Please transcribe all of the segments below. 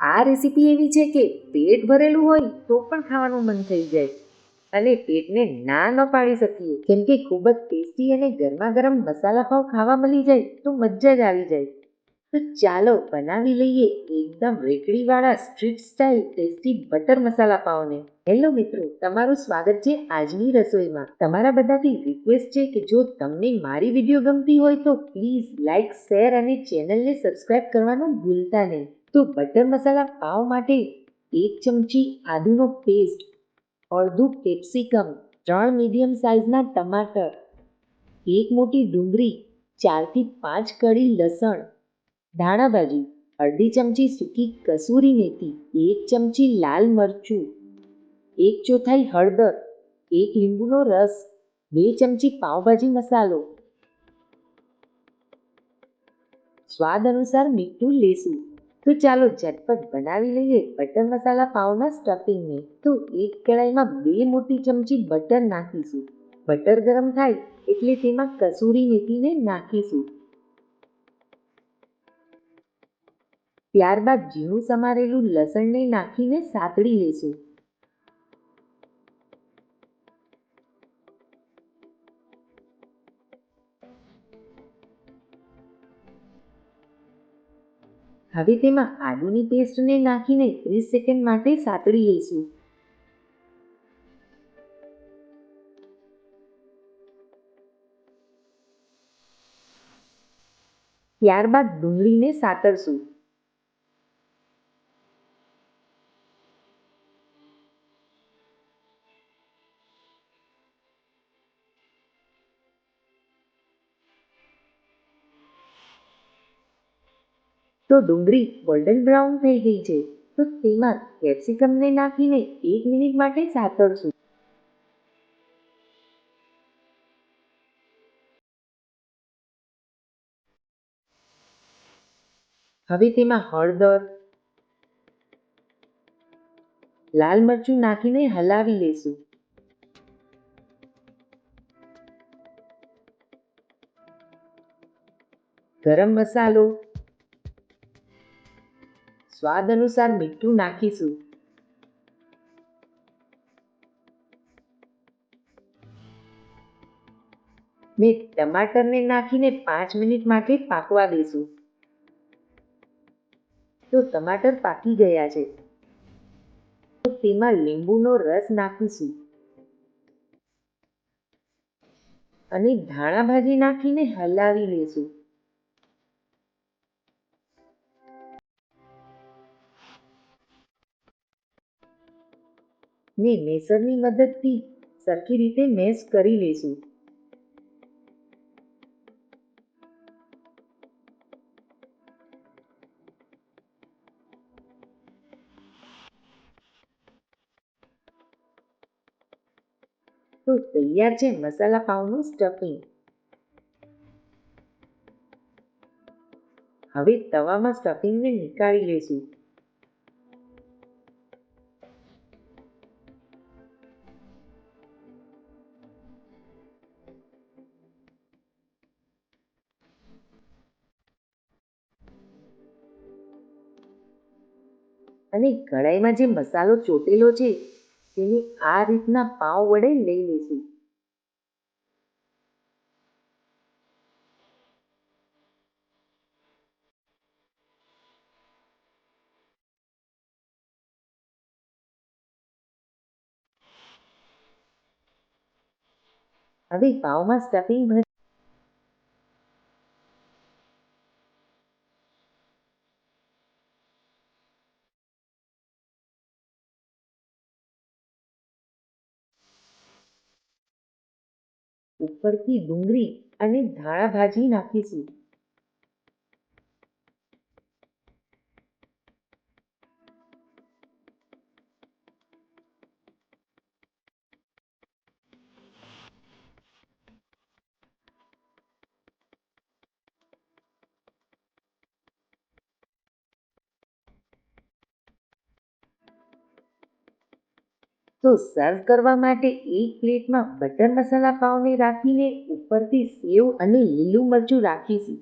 આ રેસીપી એવી છે કે પેટ ભરેલું હોય તો પણ ખાવાનું મન થઈ જાય અને પેટને ના ન પાડી શકીએ. કેમ કે ખૂબ જ ટેસ્ટી અને ગરમા ગરમ મસાલા પાવ ખાવા મળી જાય તો મજા જ આવી જાય. તો ચાલો બનાવી લઈએ એકદમ રેકડીવાળા street style tasty butter masala પાવને. Hello મિત્રો, તમારું સ્વાગત છે આજની રસોઈમાં. તમારા બધાથી રિક્વેસ્ટ છે કે જો તમને મારી વીડિયો ગમતી હોય તો પ્લીઝ લાઇક શેર અને ચેનલને સબસ્ક્રાઇબ કરવાનું ભૂલતા નહીં. તો બટર મસાલા પાવ માટે એક ચમચી આદુનો પેસ્ટ અડધું કેપ્સિકમ ત્રણ મીડિયમ સાઇઝના ટમાટર, એક મોટી ડુંગળી, ચારથી પાંચ કળી લસણ, ધાણા ભાજી અડધી ચમચી સૂકી કસૂરી મેથી, એક ચમચી લાલ મરચું, એક ચોથાઈ હળદર, એક લીંબુનો રસ, બે ચમચી પાવભાજી મસાલો. સ્વાદ અનુસાર મીઠું લેશું. તો ચાલો ઝટપટ બનાવી લઈએ બટર મસાલા પાવના સ્ટફિંગને. તો એક કડાઈમાં બે મોટી ચમચી બટર નાખીશું. બટર ગરમ થાય એટલે તેમાં કસૂરી મેથીને નાખીશું. ત્યારબાદ ઝીણું સમારેલું લસણને નાખીને સાતળી લેશું. હવે તેમાં આદુની પેસ્ટને નાખીને ત્રીસ સેકન્ડ માટે સાતળી લઈશું. ત્યારબાદ ડુંગળીને સાતરશું. તો ડુંગળી ગોલ્ડન બ્રાઉન થઈ ગઈ છે. તો તેમાં કેપ્સિકમને નાખીને એક મિનિટ માટે સાતરશું હવે તેમાં હળદર, લાલ મરચું નાખીને હલાવી લેશું. ગરમ મસાલો સ્વાદ અનુસાર મીઠું નાખીશું. મેં ટમાટરને નાખીને પાંચ મિનિટ માટે પાકવા દઈશું. તો ટમાટર પાકી ગયા છે. તેમાં લીંબુનો રસ નાખીશું. અને ધાણા ભાજી નાખીને હલાવી લેશું ને મેસરની મદદથી સરખી રીતે મેશ કરી લેશું તો તૈયાર છે મસાલા પાઉનું સ્ટફિંગ હવે તવામાં સ્ટફિંગને નીકાળી લેશું અને કઢાઈમાં જે મસાલો ચોટેલો છે, તેને આ રીતના પાવ વડે લઈ લઈશું. હવે પાવમાં સ્ટફિંગ ઉપરથી ડુંગળી અને ધાણા ભાજી નાખીશું. તો સર્વ કરવા માટે એક પ્લેટમાં બટર મસાલા પાઉને રાખીને ઉપરથી સેવ અને લીલું મરચું રાખીશું.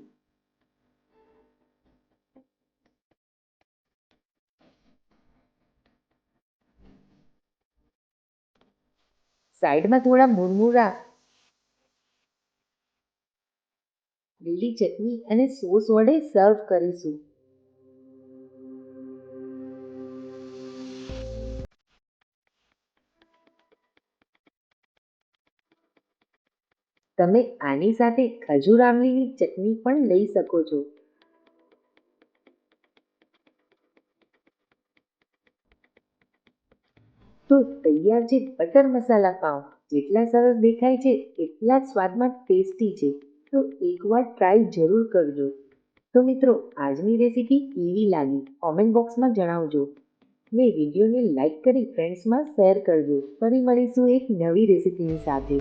સાઈડમાં થોડા મુરમુરા, લીલી ચટણી અને સોસ વડે સર્વ કરીશું. તમે આની સાથે ખજૂર આમલીની ચટણી પણ લઈ શકો છો. તો તૈયાર છે બટર મસાલા પાઉં. જેટલા સરસ દેખાય છે, એટલા જ સ્વાદમાં ટેસ્ટી છે. તો એકવાર ટ્રાય જરૂર કરજો. તો મિત્રો, આજની રેસીપી કેવી લાગી? કોમેન્ટ બોક્સમાં જણાવજો. ને વિડીયોને લાઈક કરી ફ્રેન્ડ્સમાં શેર કરજો. ફરી મળીશું એક નવી રેસીપીની સાથે.